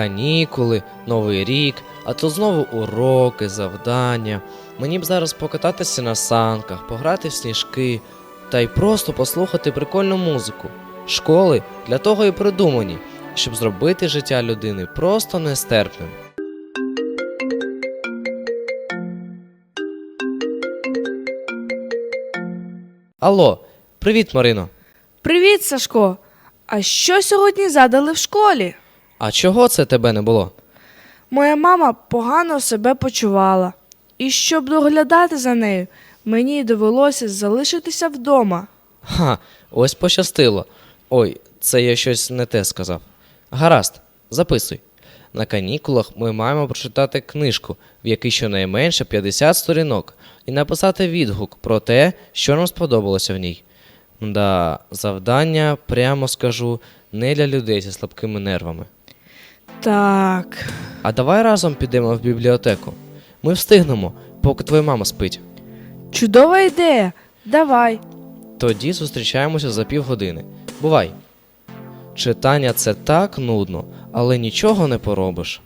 канікули, Новий рік, а то знову уроки, завдання. Мені б зараз покататися на санках, пограти в сніжки та й просто послухати прикольну музику. Школи для того і придумані, щоб зробити життя людини просто нестерпним. Алло, привіт, Марино. Привіт, Сашко. А що сьогодні задали в школі? А чого це тебе не було? Моя мама погано себе почувала, і щоб доглядати за нею, мені довелося залишитися вдома. Ха, ось пощастило. Ой, це я щось не те сказав. Гаразд, записуй. На канікулах ми маємо прочитати книжку, в якій щонайменше 50 сторінок, і написати відгук про те, що нам сподобалося в ній. Да, завдання, прямо скажу, не для людей зі слабкими нервами. Так, А давай разом підемо в бібліотеку. Ми встигнемо, поки твоя мама спить. чудова ідея. Давай. Тоді зустрічаємося за півгодини. Бувай. Читання це так нудно, але нічого не поробиш.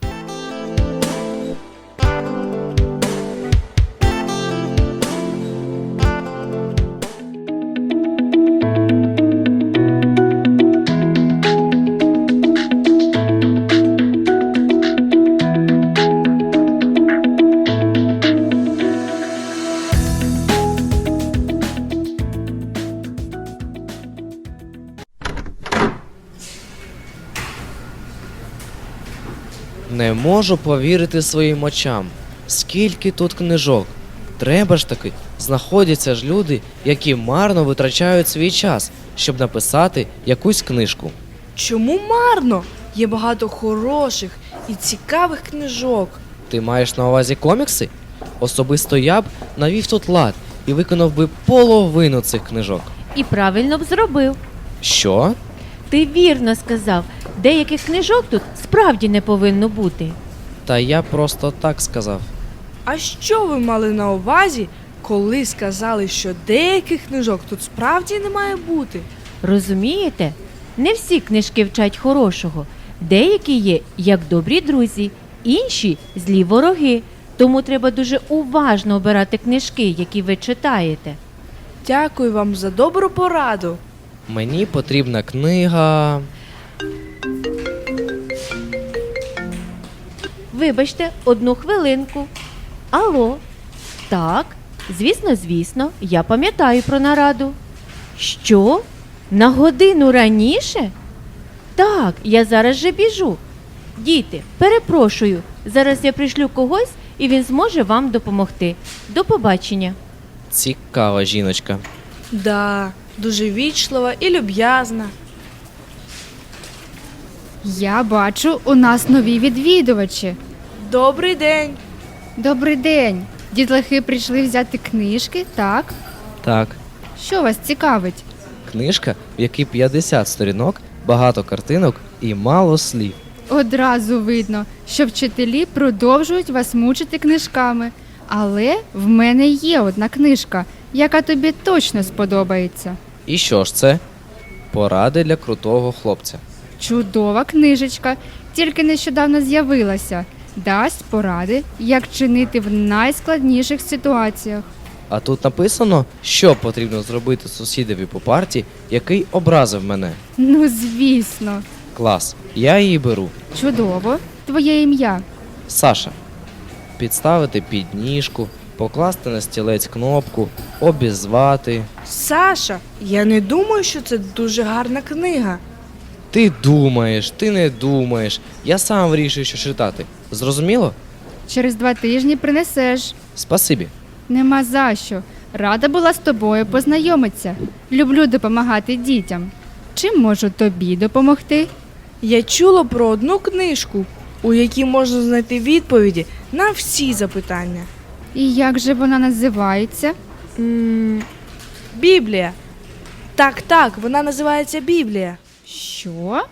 Можу повірити своїм очам. Скільки тут книжок. Треба ж таки, знаходяться ж люди, які марно витрачають свій час, щоб написати якусь книжку. Чому марно? Є багато хороших і цікавих книжок. Ти маєш на увазі комікси? Особисто я б навів тут лад і виконав би половину цих книжок. І правильно б зробив. Що? Ти вірно сказав, деяких книжок тут справді не повинно бути. Та я просто так сказав. А що ви мали на увазі, коли сказали, що деяких книжок тут справді не має бути? Розумієте? Не всі книжки вчать хорошого. Деякі є як добрі друзі, інші злі вороги. Тому треба дуже уважно обирати книжки, які ви читаєте. Дякую вам за добру пораду. Мені потрібна книга. Вибачте, одну хвилинку. Алло. Так, звісно, звісно, я пам'ятаю про нараду. Що? На годину раніше? Так, я зараз же біжу. Діти, перепрошую, зараз я пришлю когось і він зможе вам допомогти. До побачення. Цікава жіночка. Да, дуже вічлива і люб'язна. Я бачу, у нас нові відвідувачі. Добрий день. Добрий день. Дітлахи прийшли взяти книжки, так? Так, Що вас цікавить? книжка, в якій 50 сторінок, багато картинок і мало слів. Одразу видно, що вчителі продовжують вас мучити книжками. Але в мене є одна книжка, яка тобі точно сподобається. І що ж це? Поради для крутого хлопця. Чудова книжечка, тільки нещодавно з'явилася. Дасть поради, як чинити в найскладніших ситуаціях. А тут написано, що потрібно зробити сусідові по парті, який образив мене. Ну, звісно, Клас. Я її беру. чудово. Твоє ім'я. Саша. Підставити під ніжку, покласти на стілець кнопку, обізвати. Саша, я не думаю, що це дуже гарна книга. Ти думаєш, ти не думаєш. Я сам вирішую, що читати. Зрозуміло? Через два тижні принесеш. Спасибі. Нема за що. Рада була з тобою познайомитися. Люблю допомагати дітям. Чим можу тобі допомогти? Я чула про одну книжку, у якій можна знайти відповіді на всі запитання. І як же вона називається? Біблія. Так, так, вона називається Біблія. Що?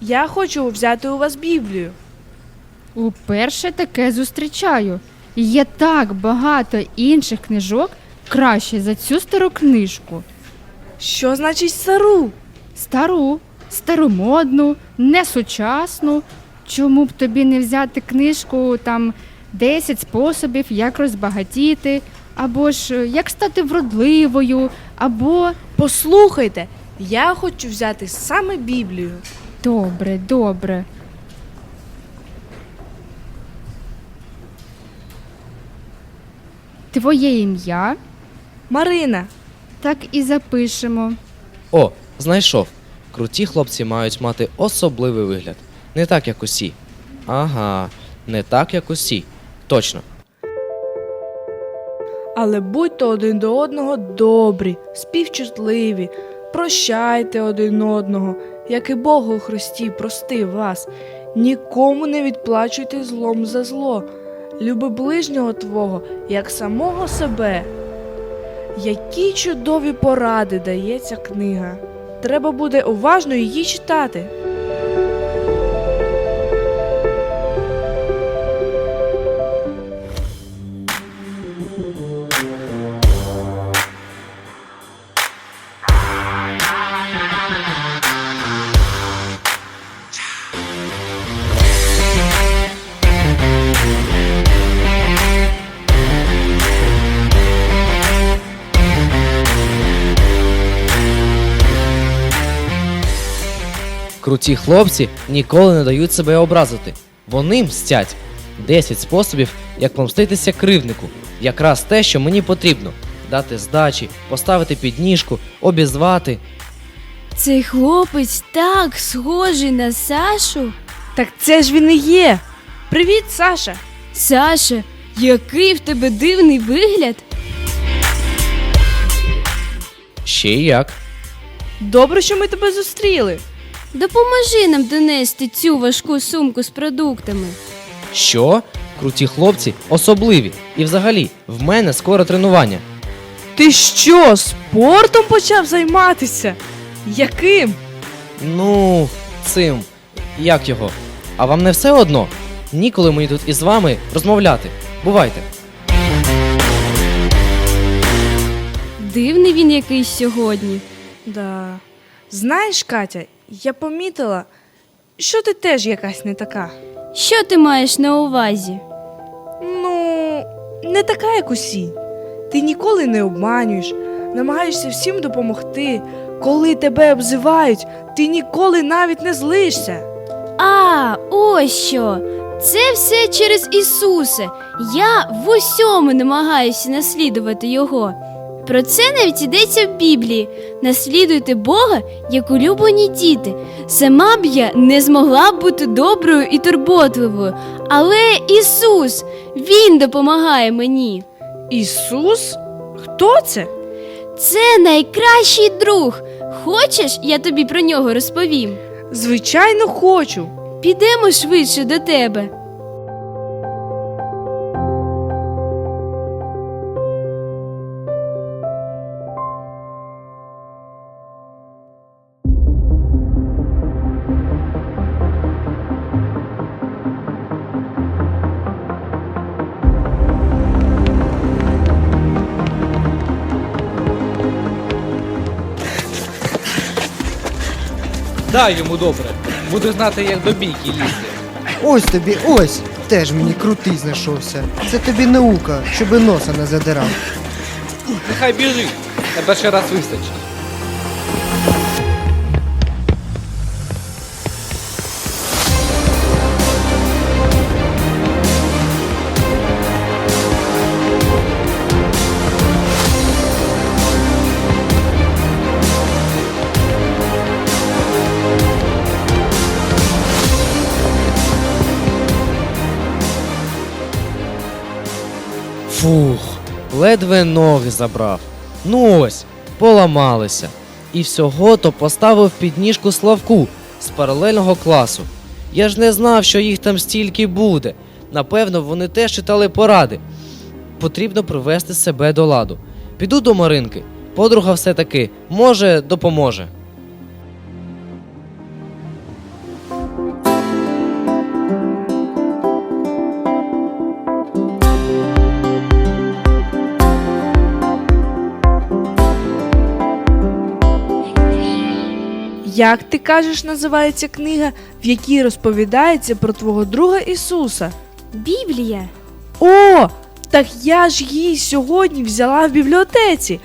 Я хочу взяти у вас Біблію. Уперше таке зустрічаю. Є так багато інших книжок краще за цю стару книжку. Що значить стару? Стару, старомодну, несучасну. Чому б тобі не взяти книжку там 10 способів, як розбагатіти, або ж е, як стати вродливою, або Послухайте, я хочу взяти саме Біблію. добре, добре. Твоє ім'я Марина, так і запишемо. О, знайшов. Круті хлопці мають мати особливий вигляд. Не так, як усі. Ага, не так, як усі. Точно. але будьте один до одного добрі, співчутливі, прощайте один одного, як і Бог у Христі простив вас. Нікому не відплачуйте злом за зло. Люби ближнього твого, як самого себе. Які чудові поради дається книга. Треба буде уважно її читати. Круті хлопці ніколи не дають себе образити. Вони мстять. 10 способів, як помститися кривнику. Якраз те, що мені потрібно: дати здачі, поставити підніжку, обізвати. Цей хлопець так схожий на Сашу. Так це ж він і є. Привіт, Саша! Саша, який в тебе дивний вигляд. Ще й як. Добре, що ми тебе зустріли. Допоможи нам донести цю важку сумку з продуктами. Що? Круті хлопці особливі. І взагалі, в мене скоро тренування. Ти що, спортом почав займатися? Яким? Ну, цим. Як його? А вам не все одно? Ніколи мені тут із вами розмовляти. Бувайте. Дивний він якийсь сьогодні. Да. Знаєш, Катя, я помітила, що ти теж якась не така. Що ти маєш на увазі? Ну, не така, як усі. Ти ніколи не обманюєш, намагаєшся всім допомогти. Коли тебе обзивають, ти ніколи навіть не злишся. А, ось що. Це все через Ісуса. Я в усьому намагаюся наслідувати Його. Про це навіть йдеться в Біблії. Наслідуйте Бога, як улюблені діти. Сама б я не змогла б бути доброю і турботливою, але Ісус, Він допомагає мені. Ісус? Хто це? Це найкращий друг. Хочеш, я тобі про нього розповім? Звичайно, хочу. Підемо швидше до тебе. Дай йому добре. Буде знати, як до бійки лізти. Ось тобі, ось! Теж мені крутий знайшовся. Це тобі наука, щоби носа не задирав. Нехай біжить. тебе ще раз вистачить. Ледве ноги забрав. Ну ось, поламалися. І всього то поставив підніжку Славку з паралельного класу. Я ж не знав, що їх там стільки буде. Напевно, вони теж читали поради. Потрібно привести себе до ладу. Піду до Маринки. Подруга все-таки може допоможе. Як ти кажеш, називається книга, в якій розповідається про твого друга Ісуса? Біблія. О, так я ж її сьогодні взяла в бібліотеці.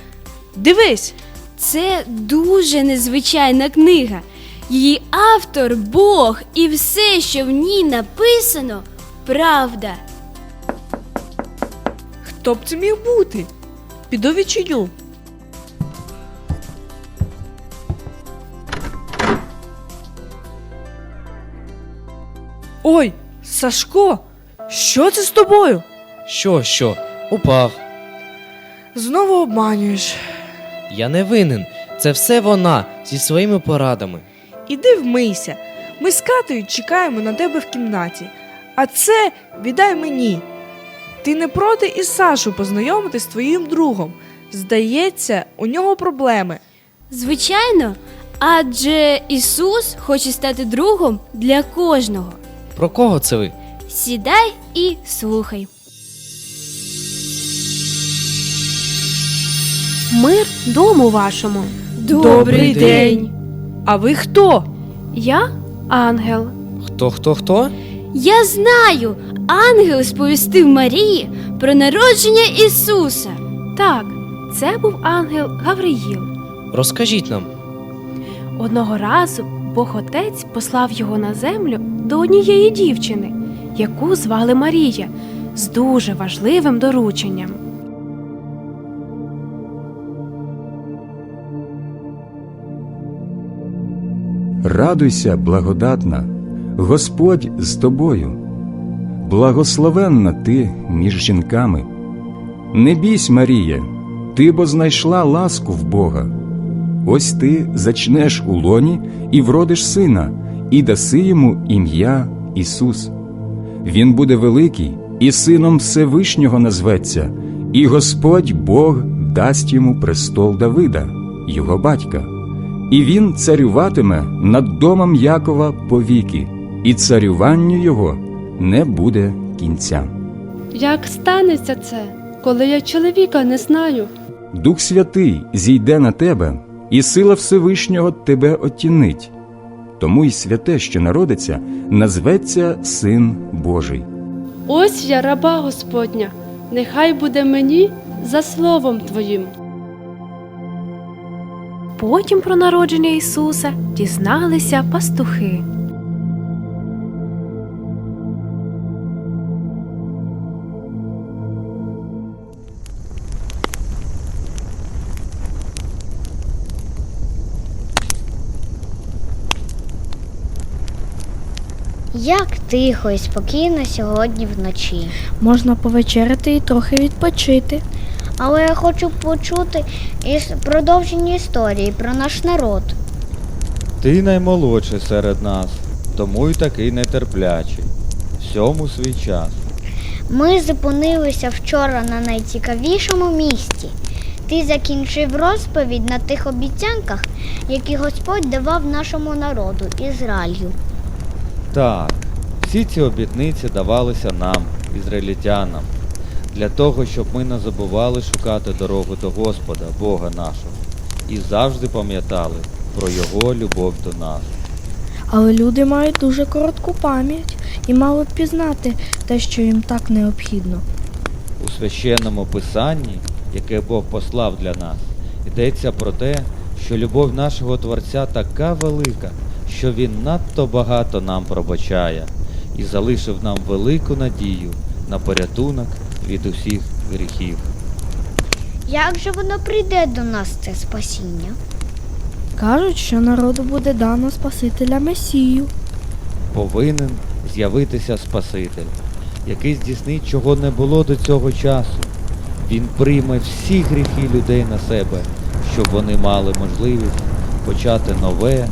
Дивись, Це дуже незвичайна книга. Її автор Бог, і все, що в ній написано, правда. хто б це міг бути? Піду відчиню. Ой, Сашко, що це з тобою? Що, що? Упав. Знову обманюєш. Я не винен. Це все вона зі своїми порадами. Іди вмийся. Ми з Катою чекаємо на тебе в кімнаті. А це віддай мені. Ти не проти із Сашу познайомити з твоїм другом. Здається, у нього проблеми. Звичайно, адже Ісус хоче стати другом для кожного. Про кого це ви? Сідай і слухай. Мир дому вашому. Добрий день. А ви хто? Я ангел. Хто, хто, хто? Я знаю, ангел сповістив Марії про народження Ісуса. Так, це був ангел Гавриїл. Розкажіть нам. Одного разу Бог Отець послав його на землю до однієї дівчини, яку звали Марія, з дуже важливим дорученням. Радуйся, благодатна, Господь з тобою, благословенна ти між жінками. Не бійсь, Марія, ти бо знайшла ласку в Бога. Ось ти зачнеш у лоні і вродиш сина, і даси йому ім'я Ісус. Він буде великий і сином Всевишнього назветься, і Господь Бог дасть йому престол Давида, його батька. І він царюватиме над домом Якова повіки, і царюванню його не буде кінця. Як станеться це, коли я чоловіка не знаю? Дух Святий зійде на тебе, і сила Всевишнього тебе отінить. Тому й святе, що народиться, назветься Син Божий. Ось я раба Господня, нехай буде мені за словом Твоїм. Потім про народження Ісуса дізналися пастухи. Як тихо і спокійно сьогодні вночі. Можна повечеряти і трохи відпочити. Але я хочу почути продовження історії про наш народ. Ти наймолодший серед нас, тому й такий нетерплячий. Всьому свій час. Ми зупинилися вчора на найцікавішому місці. Ти закінчив розповідь на тих обіцянках, які Господь давав нашому народу Ізраїлю. Так, всі ці обітниці давалися нам, ізраїльтянам, для того, щоб ми не забували шукати дорогу до Господа, Бога нашого, і завжди пам'ятали про Його любов до нас. Але люди мають дуже коротку пам'ять і мали б пізнати те, що їм так необхідно. У священному писанні, яке Бог послав для нас, йдеться про те, що любов нашого Творця така велика, що Він надто багато нам пробачає і залишив нам велику надію на порятунок від усіх гріхів. Як же воно прийде до нас, це спасіння? Кажуть, що народу буде дано Спасителя Месію. Повинен з'явитися Спаситель, який здійснить, чого не було до цього часу. Він прийме всі гріхи людей на себе, щоб вони мали можливість почати нове,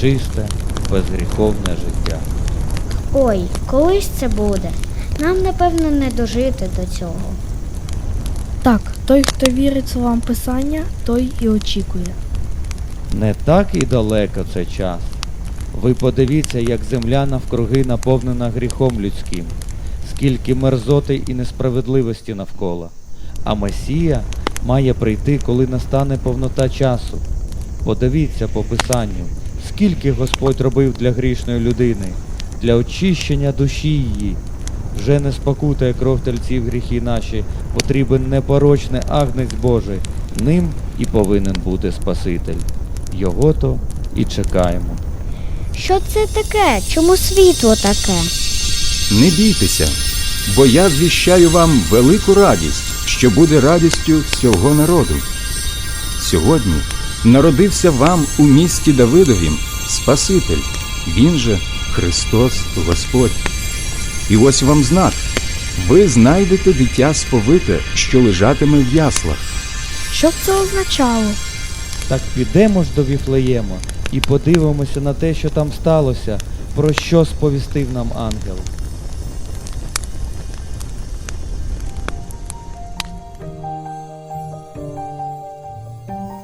чисте, безгріховне життя. Ой, колись це буде. Нам, напевно, не дожити до цього. Так, той, хто вірить словам Писання, той і очікує. Не так і далеко це час. Ви подивіться, як земля навкруги наповнена гріхом людським, скільки мерзоти і несправедливості навколо. А Месія має прийти, коли настане повнота часу. Подивіться по писанню, скільки Господь робив для грішної людини, для очищення душі її. Вже не спокутає кров тельців гріхи наші, потрібен непорочний агнець Божий. Ним і повинен бути Спаситель. Його то і чекаємо. Що це таке? Чому світло таке? Не бійтеся, бо я звіщаю вам велику радість, що буде радістю всього народу. Сьогодні народився вам у місті Давидовім Спаситель, він же Христос Господь. І ось вам знак. Ви знайдете дитя сповите, що лежатиме в яслах. Що б це означало? Так підемо ж до Віфлеєма і подивимося на те, що там сталося, про що сповістив нам ангел.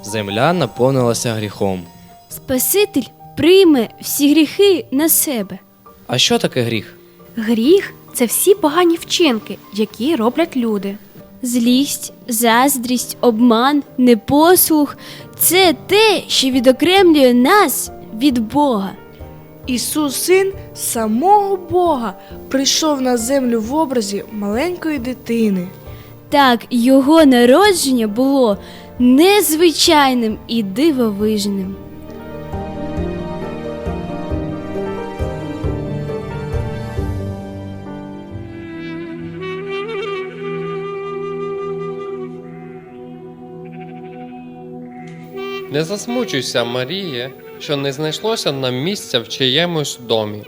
Земля наповнилася гріхом. Спаситель прийме всі гріхи на себе. А що таке гріх? Гріх це всі погані вчинки, які роблять люди. Злість, заздрість, обман, непослух це те, що відокремлює нас від Бога. Ісус, син самого Бога, прийшов на землю в образі маленької дитини. Так, його народження було незвичайним і дивовижним. Не засмучуйся, Маріє, що не знайшлося нам місця в чиємусь домі.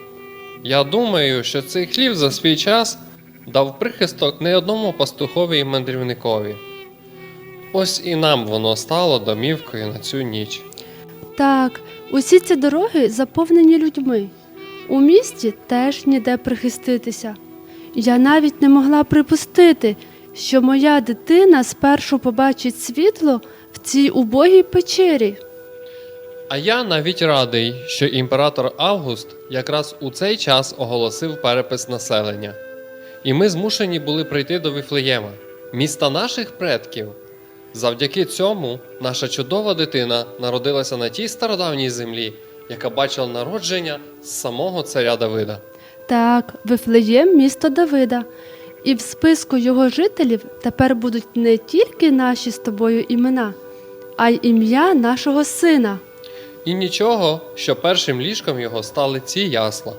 Я думаю, що цей хлів за свій час дав прихисток не одному пастухові і мандрівникові. Ось і нам воно стало домівкою на цю ніч. Так, усі ці дороги заповнені людьми. У місті теж ніде прихиститися. Я навіть не могла припустити, що моя дитина спершу побачить світло цій убогій печері. А я навіть радий, що імператор Август якраз у цей час оголосив перепис населення. І ми змушені були прийти до Віфлеєма, міста наших предків. Завдяки цьому наша чудова дитина народилася на тій стародавній землі, яка бачила народження самого царя Давида. Так, Вифлеєм місто Давида. І в списку його жителів тепер будуть не тільки наші з тобою імена, а й ім'я нашого сина. І нічого, що першим ліжком його стали ці ясла.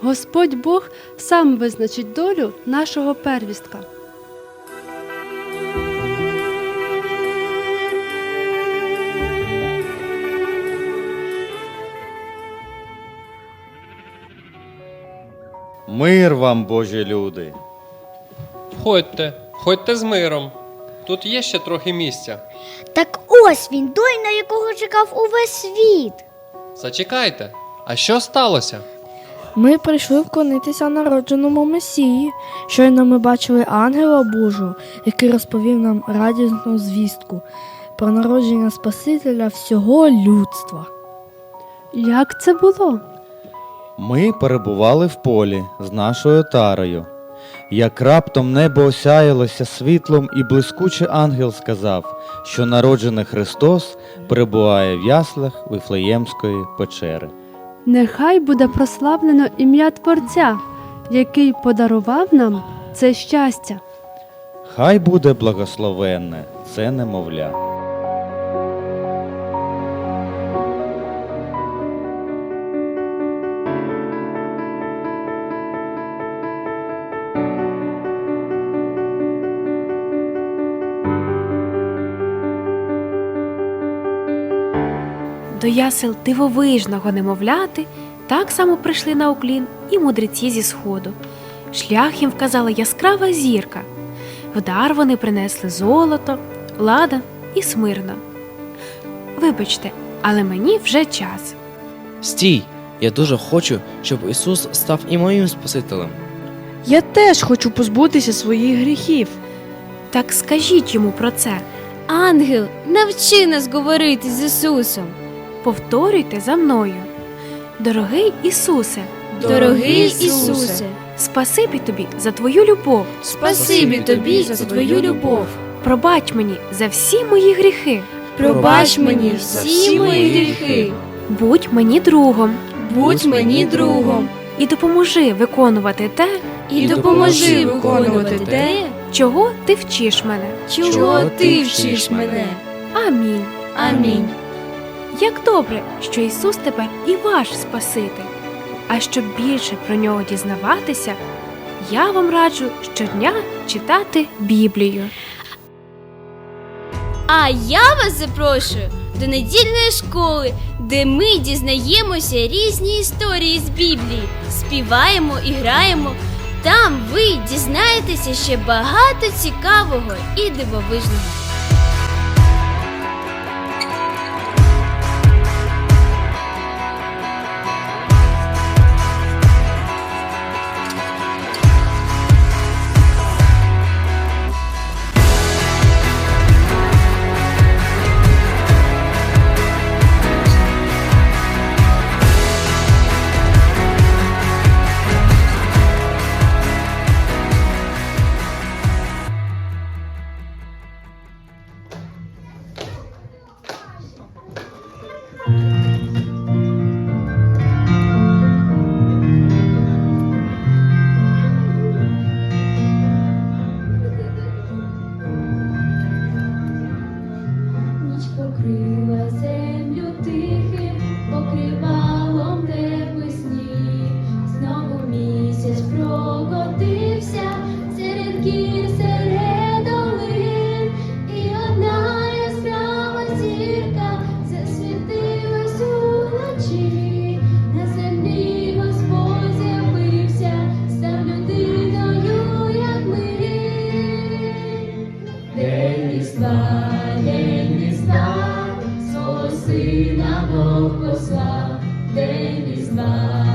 Господь Бог сам визначить долю нашого первістка. Мир вам, Божі люди! Входьте, ходьте з миром. Тут є ще трохи місця. Так ось він, той, на якого чекав увесь світ. Зачекайте, а що сталося? Ми прийшли вклонитися народженому Месії. Щойно ми бачили ангела Божого, який розповів нам радісну звістку про народження Спасителя всього людства. Як це було? Ми перебували в полі з нашою тарою. Як раптом небо осяялося світлом, і блискучий ангел сказав, що народжений Христос перебуває в яслах Вифлеємської печери. Нехай буде прославлено ім'я Творця, який подарував нам це щастя. Хай буде благословенне це немовля. До ясел дивовижного немовляти так само прийшли на уклін і мудреці зі сходу. Шлях їм вказала яскрава зірка. В дар вони принесли золото, лада і смирно. Вибачте, але мені вже час. Стій! Я дуже хочу, щоб Ісус став і моїм Спасителем. Я теж хочу позбутися своїх гріхів. Так скажіть йому про це. Ангел, навчи нас говорити з Ісусом повторюйте за мною. Дорогий Ісусе, дорогий Ісусе, спасибі тобі за твою любов, спасибі тобі за твою любов. Пробач мені за всі мої гріхи. Пробач мені всі мої гріхи. Будь мені другом, будь мені другом. І допоможи виконувати те, і допоможи виконувати те, чого ти вчиш мене, чого ти вчиш мене. Амінь. Амінь. Як добре, що Ісус тепер і ваш Спаситель. А щоб більше про нього дізнаватися, я вам раджу щодня читати Біблію. А я вас запрошую до недільної школи, де ми дізнаємося різні історії з Біблії, співаємо і граємо. Там ви дізнаєтеся ще багато цікавого і дивовижного. love.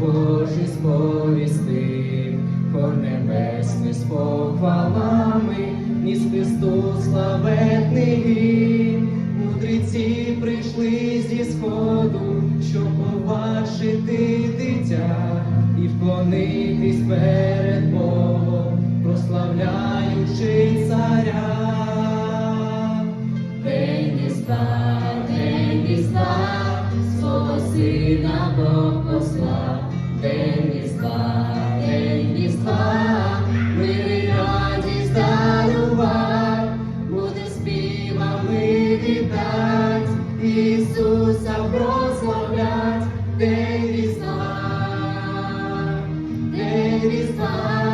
Божий сповістив, хор небесний з похвалами, ніс Христу славетний він. мудреці прийшли зі сходу, щоб побачити дитя і вклонитись. It is mine.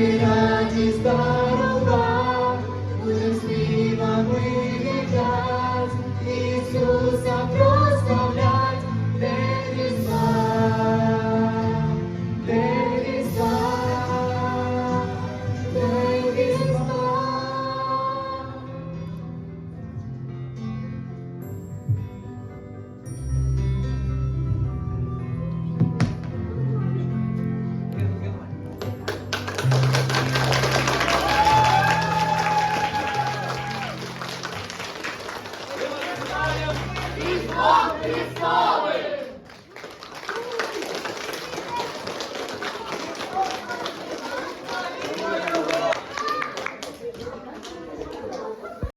радість дарує.